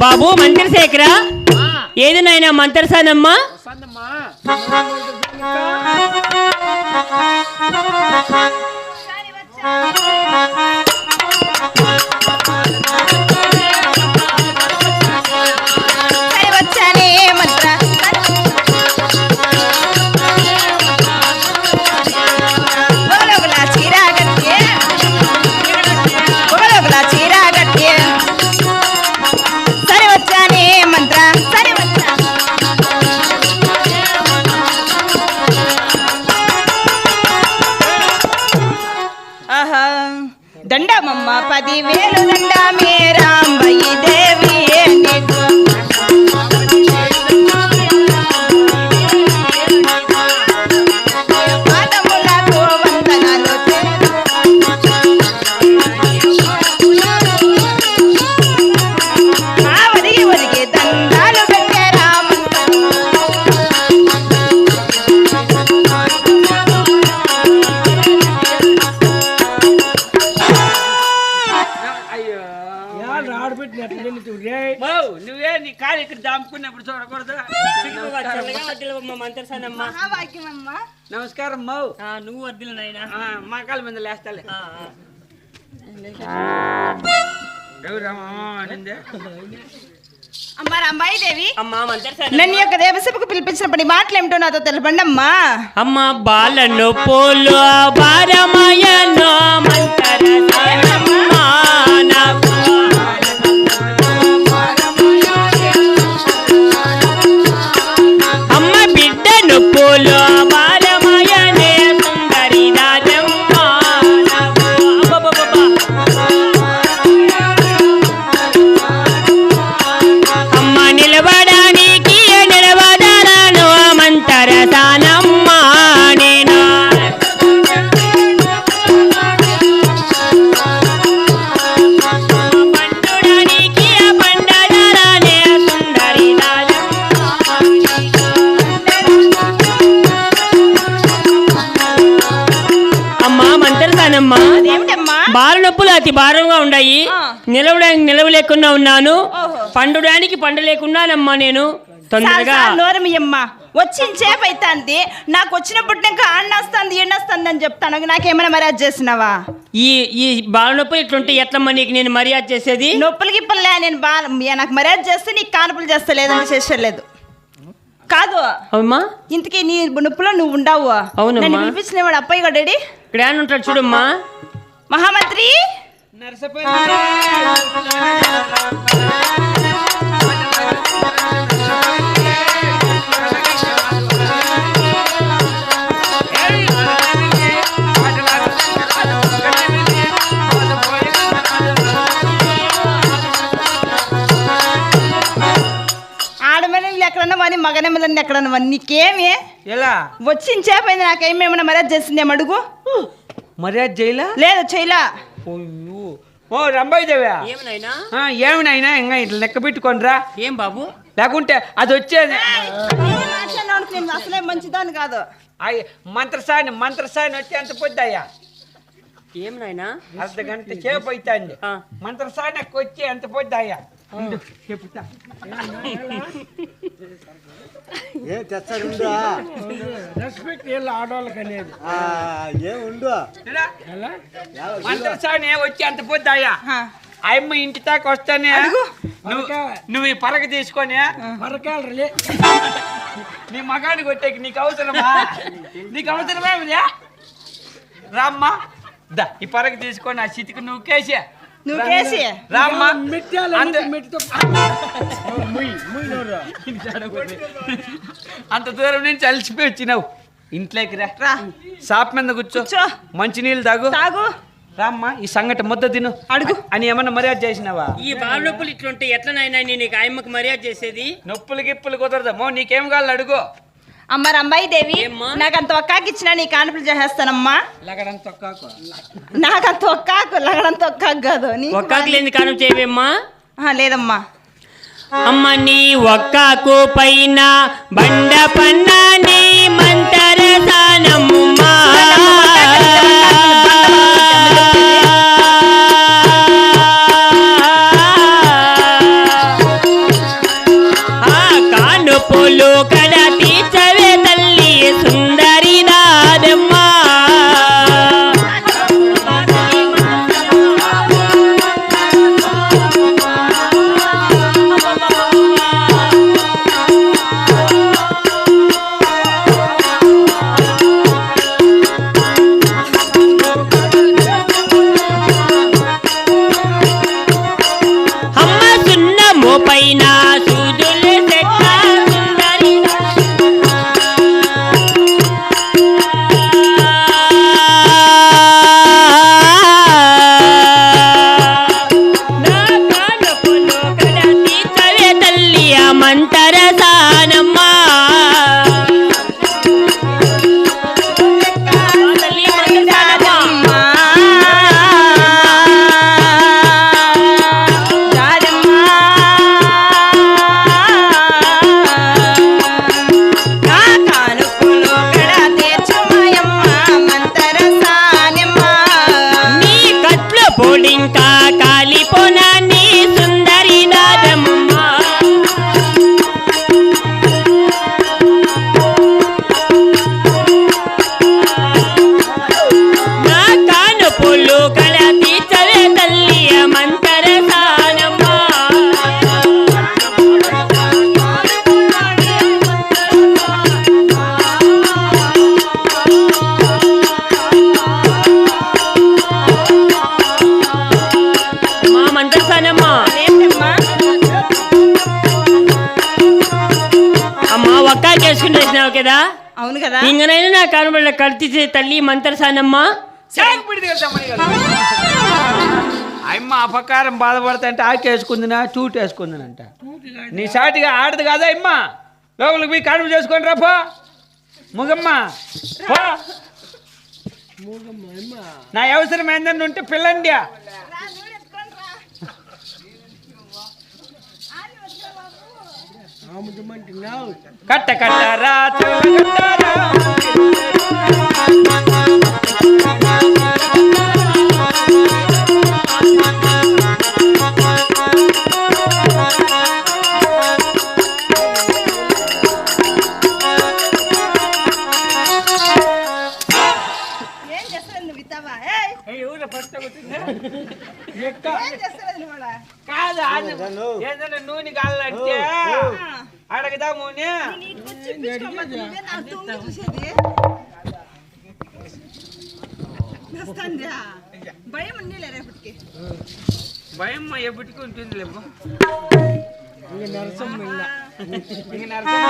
బాబు మంత్రశేఖర ఏది నాయన మంత్రసానమ్మా పదివేలు దండ నీ కాలు ఇక్కడ దాముకున్నప్పుడు చూడకూడదు. నమస్కారం. మౌ. నువ్వు వద్దులు నాయనా. ఆ, మా కాళ్ళ మీద లేస్తాలే. అమ్మ రాంబాయి దేవి. అమ్మా మంత్రసాన నన్ను ఈ యొక్క దేవసభకు పిలిపించినప్పటి మాటలు ఏమిటో నాతో తెలపండి అమ్మా. అమ్మ బాలను పోలు బారమయనో మంత్రసానమ్మా నాకు అమ్మ బాల నొప్పులు అతి భారంగా ఉన్నాయి. నిలవడానికి నిలవలేకుండా ఉన్నాను. పండుడానికి పండు లేకున్నానమ్మా నేను. తొందరగా నోరమియమ్మ వచ్చిన చేప అవుతుంది నాకు వచ్చినప్పుడు ఇంకా ఎండ వస్తుంది అని చెప్తాను. నాకేమైనా మర్యాద చేసినావా? ఈ ఈ బాల నొప్పులు ఇట్లుంటే ఎట్లమ్మా నీకు నేను మర్యాద చేసేది? నొప్పులు గిప్పలే నేను బా నాకు మర్యాద చేస్తే నీకు కానుపులు చేస్తా లేదంటే చేసేలేదు కాదు. అవుమా ఇంతకీ నీ నొప్పులో నువ్వు ఉండవు. అవునమ్మా. నన్ను పిలిపించిన వాడు అప్పయ్య గడేడి ఇక్కడ ఉంటాడు చూడమ్మా? మహామంత్రి! నరసపల్లి ఆడమని ఎక్కడన్నా నీకేమి? ఎలా? వచ్చిన చేప అయింది నాకేమేమైనా మర్యాద చేసిందేమో అడుగు? మర్యాద చేయలా? లేదు చేయలా. అయ్యో. ఓ రంబాయి దేవా. ఏమనైనా ఏమినైనా ఇంకా ఇట్లా లెక్క పెట్టుకోనరా ఏం బాబు? లేకుంటే అది వచ్చేది. అసలే మంచిదాన్ని కాదు. అయ్య, మంత్రసాని మంత్రసాని వచ్చి ఎంత పొద్దాయా ఏమనైనా అర్ధ గంట సేపు అవుతుంది ఆ. మంత్రసానికి వచ్చి ఎంత పొద్దాయా ఉండు, చెప్తా ఏ తెచ్చాడుండా రెస్పెక్ట్ వీళ్ళ ఆడవాళ్ళకి అనేది ఏ ఉండు? మంత్రసాని వచ్చి ఎంత పొద్దాయా. ఆయమ్మ ఇంటి దాకా వస్తానే. నువ్వు నువ్వు ఈ పరగ తీసుకొని పరకాలు నీ మగాన్ని కొట్టేకి నీకు అవసరమా? నీకు అవసరమా? రామ్మా. దా ఈ పరగ తీసుకొని ఆ చితికి నువ్వు కేసే. నువ్వు కేసి? రామ్మా? మెట్టాలి అంత మెట్టుతో ముయ్ ముయ్ నోరు అంత దూరం నుంచి అలసిపోయి వచ్చినావు. ఇంట్లోకి రా. షాప్ మీద కూర్చో. కూర్చో. మంచి నీళ్ళు తాగు. తాగు. రామ్మా ఈ సంగటి ముద్ద తిను. అడుగు. అని ఏమన్నా మర్యాద చేసినావా? ఈ బాల నొప్పులు ఇట్లుంటే ఎట్లనైనా నేను నీకు ఆయమ్మకి మర్యాద చేసేది? నొప్పులు గిప్పులు కుదరదమ్మో నీకేం కావాలి అడుగు. అమ్మ రంబాయి దేవి ఏమ్మా? నాకు అంత ఒక్కాకి ఇచ్చినా నీ కానుపులు చేసేస్తానమ్మా. నాకు అంత ఒక్కాకు లగడంత ఒక్కాకు కాదు. ఒక్కాకు లేని కాను చేయవేమ్మా? ఆహా, లేదమ్మా. అమ్మ నీ ఒక్కాకు పైన బండ పన్న తల్లి కదా? అవును కదా? ఇంకనైనా నా కానుబడిన కడితీసే తల్లి మంతర సానమ్మ? సాగుపిడి అమ్మ అపకారం బాధపడతాంటే ఆకేసుకుందినా చూటు వేసుకుందినంట. నీ సాటిగా ఆడదు కదా అమ్మ? లోపలికి పోయి కడుపు చేసుకొని రా పో. ముగమ్మ నా అవసరం ఏందని ఉంటే పిల్లండి ఏం చేస్తావు నువ్వు ఆడ? కాదు ఏదైనా నూనె కావాలంటే అడగదాము నీకు చూపించుకోమని నువ్వే నా తొంగి చూసేది వస్తుందా? భయం ఉండేలే రేపటికి భయం ఎప్పటికీ ఉంటుంది లేమ్మా నరసం ఇంక నరసింహ